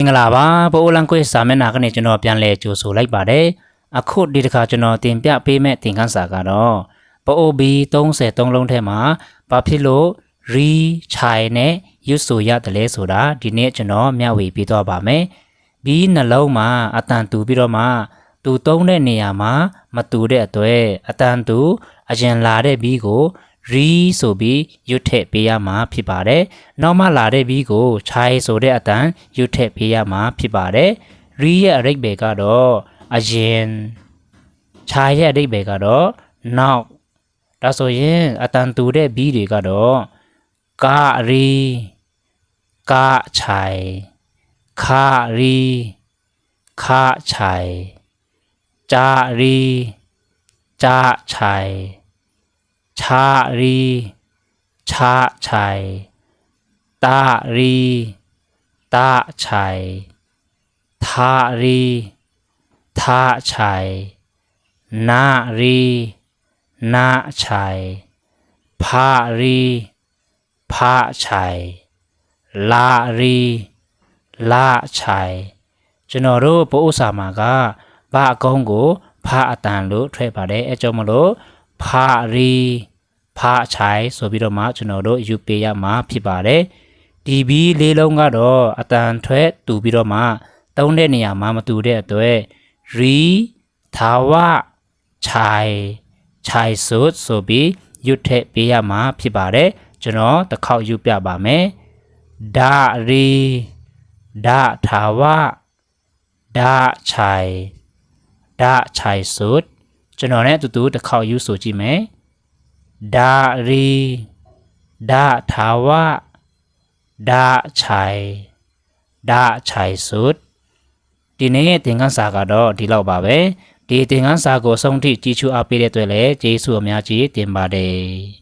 မင်္ဂလာပါပိုအိုလန်ကွေစာမျက်နှာကနေကျွန်တော်ပြန်လဲကြိုဆိုလိုက်ပါတယ်အခုဒီတစ်ခါကျွန်တော်တင်ပြပေးမယ့်သင်ခန်းစာကတော့ပိုအိုဘီ33လုံးထဲမှာဘာဖြစ်လို့ re chai နဲ့ use ဆိုရတယ်လဲဆိုတာဒီနေ့ကျွန်တော်မျှဝေပေးသွားပါမယ်ဘီနှလုံးမှာအတန်တူပြီးတော့မှတူသုံးတဲ့နေရာမှာမတူတဲ့အတွက်အတန်တူအရင်လာတဲ့ဘီကို re ဆိုပြီးရွတ်ထည့်ပေးရမှာဖြစ်ပါတယ်။နောက်မှလာတဲ့ဘီကို chai ဆိုတဲ့အတန်ရွတ်ထည့်ပေးရမှာဖြစ်ပါတယ်။ re ရဲ့အရိပ်ပဲကတော့အရင် chai ရဲ့အရိပ်ပဲကတော့နောက်ဒါဆိုရင်အတန်တူတဲ့ဘီတွေကတော့ကရီကချိုင်ခရီခချိုင်ဂျာရီဂျာချိုင် ချာရီချာချိုင်တာရီတာချိုင်သာရီသာချိုင်နာရီနာချိုင်ဖာရီဖာချိုင်လာရီလာချိုင်ကျွန်တော်တို့ပို့ဥစာမှာကဘာအကုန်းကိုဖာအတန်လို့ထွဲပါတယ်အဲကြောင့်မလို့ဖာရီ ဖာချိုင်ဆိုပြီးတော့မှကျွန်တော်တို့ယူပေးရမှာဖြစ်ပါတယ်ဒီဘီလေးလုံးကတော့အတန်ထွဲတူပြီးတော့မှတုံးတဲ့နေရာမှာမတူတဲ့အတွက်ရီသာဝချိုင်ချိုင်ဆုတ်ဆိုပြီးရွတ်ထည့်ပေးရမှာဖြစ်ပါတယ်ကျွန်တော်တစ်ခေါက်ယူပြပါမယ်ဒါရီဒါသာဝဒါချိုင်ဒါချိုင်ဆုတ်ကျွန်တော်နဲ့အတူတူတစ်ခေါက်ယူဆိုကြည့်မယ် ဒါရီဒါသာဝဒါချိုင်ဒါချိုင်ဆုတ်ဒီနေ့သင်ခန်းစာကတော့ဒီလောက်ပါပဲဒီသင်ခန်းစာကိုအဆုံးထိကြည့်ချူအားပေးတဲ့အတွက်လည်းကျေးဇူးအများကြီးတင်ပါတယ်